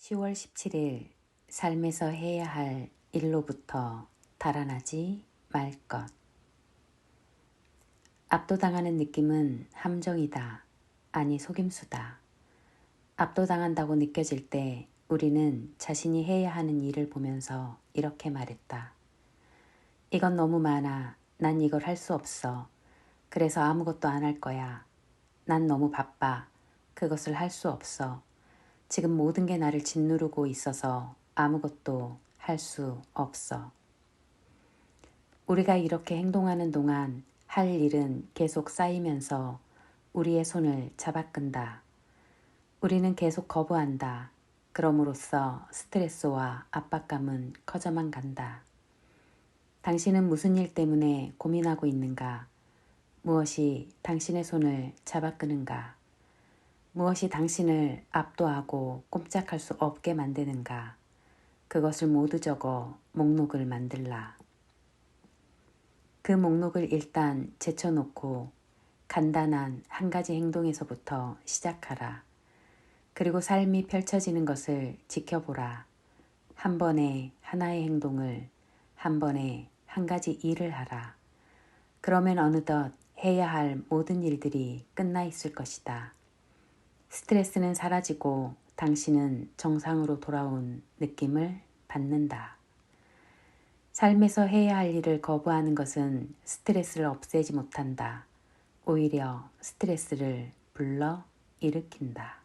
10월 17일 삶에서 해야 할 일로부터 달아나지 말 것. 압도당하는 느낌은 함정이다. 아니 속임수다. 압도당한다고 느껴질 때 우리는 자신이 해야 하는 일을 보면서 이렇게 말했다. 이건 너무 많아. 난 이걸 할 수 없어. 그래서 아무것도 안 할 거야. 난 너무 바빠. 그것을 할 수 없어. 지금 모든 게 나를 짓누르고 있어서 아무것도 할 수 없어. 우리가 이렇게 행동하는 동안 할 일은 계속 쌓이면서 우리의 손을 잡아끈다. 우리는 계속 거부한다. 그럼으로써 스트레스와 압박감은 커져만 간다. 당신은 무슨 일 때문에 고민하고 있는가? 무엇이 당신의 손을 잡아끄는가? 무엇이 당신을 압도하고 꼼짝할 수 없게 만드는가? 그것을 모두 적어 목록을 만들라. 그 목록을 일단 제쳐놓고 간단한 한 가지 행동에서부터 시작하라. 그리고 삶이 펼쳐지는 것을 지켜보라. 한 번에 하나의 행동을, 한 번에 한 가지 일을 하라. 그러면 어느덧 해야 할 모든 일들이 끝나 있을 것이다. 스트레스는 사라지고 당신은 정상으로 돌아온 느낌을 받는다. 삶에서 해야 할 일을 거부하는 것은 스트레스를 없애지 못한다. 오히려 스트레스를 불러 일으킨다.